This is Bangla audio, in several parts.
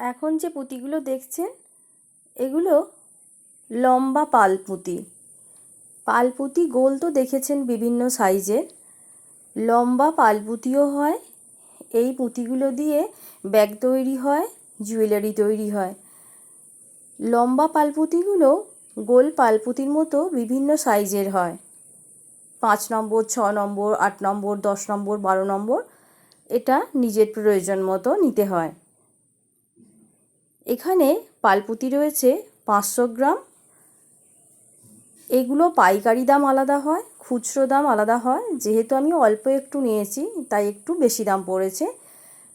এখন যে পুঁতিগুলো দেখছেন, এগুলো লম্বা পাল পুঁতি পাল পুঁতি গোল তো দেখেছেন বিভিন্ন সাইজের লম্বা পাল পুঁতিও হয়, এই পুঁতিগুলো দিয়ে ব্যাগ তৈরি হয়, জুয়েলারি তৈরি হয়। লম্বা পালপুঁতিগুলো গোল পালপুঁতির মতো বিভিন্ন সাইজের হয়। পাঁচ নম্বর, ছ নম্বর, আট নম্বর, দশ নম্বর, বারো নম্বর, এটা নিজের প্রয়োজন মতো নিতে হয়। এখানে পালপুঁতি রয়েছে পাঁচশো গ্রাম। এগুলো পাইকারি দাম আলাদা হয়, খুচরো দাম আলাদা হয়। যেহেতু আমি অল্প একটু নিয়েছি, তাই একটু বেশি দাম পড়েছে।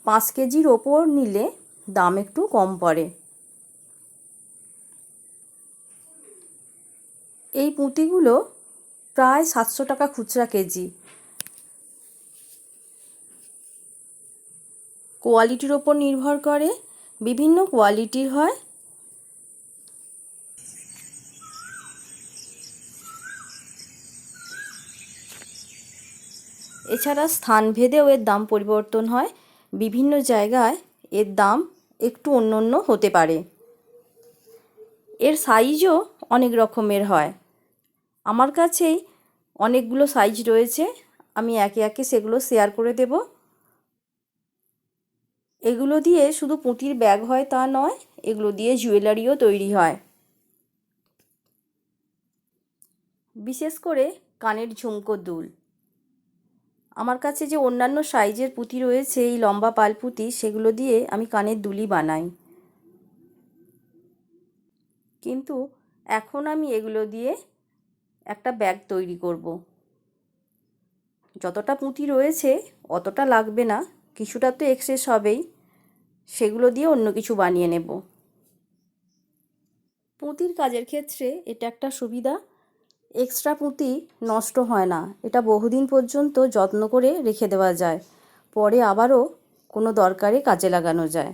পাঁচ কেজির ওপর নিলে দাম একটু কম পড়ে। এই পুঁতিগুলো প্রায় সাতশো টাকা খুচরা কেজি। কোয়ালিটির ওপর নির্ভর করে বিভিন্ন কোয়ালিটির হয়। এছাড়া স্থানভেদেও এর দাম পরিবর্তন হয়। বিভিন্ন জায়গায় এর দাম একটু অন্য অন্য হতে পারে। এর সাইজও অনেক রকমের হয়। আমার কাছেই অনেকগুলো সাইজ রয়েছে। আমি একে একে সেগুলো শেয়ার করে দেব। এগুলো দিয়ে শুধু পুঁতির ব্যাগ হয় তা নয়, এগুলো দিয়ে জুয়েলারিও তৈরি হয়। বিশেষ করে কানের ঝুমকো দুল। আমার কাছে যে অন্যান্য সাইজের পুঁতি রয়েছে, এই লম্বা পাল পুঁতি, সেগুলো দিয়ে আমি কানের দুলি বানাই। কিন্তু এখন আমি এগুলো দিয়ে একটা ব্যাগ তৈরি করব। যতটা পুঁতি রয়েছে, অতটা লাগবে না, কিছুটা তো এক্সেস হবেই। সেগুলো দিয়ে অন্য কিছু বানিয়ে নেব। পুঁতির কাজের ক্ষেত্রে এটা একটা সুবিধা। এক্সট্রা পুঁতি নষ্ট হয় না। এটা বহুদিন পর্যন্ত যত্ন করে রেখে দেওয়া যায়। পরে আবারও কোনো দরকারে কাজে লাগানো যায়।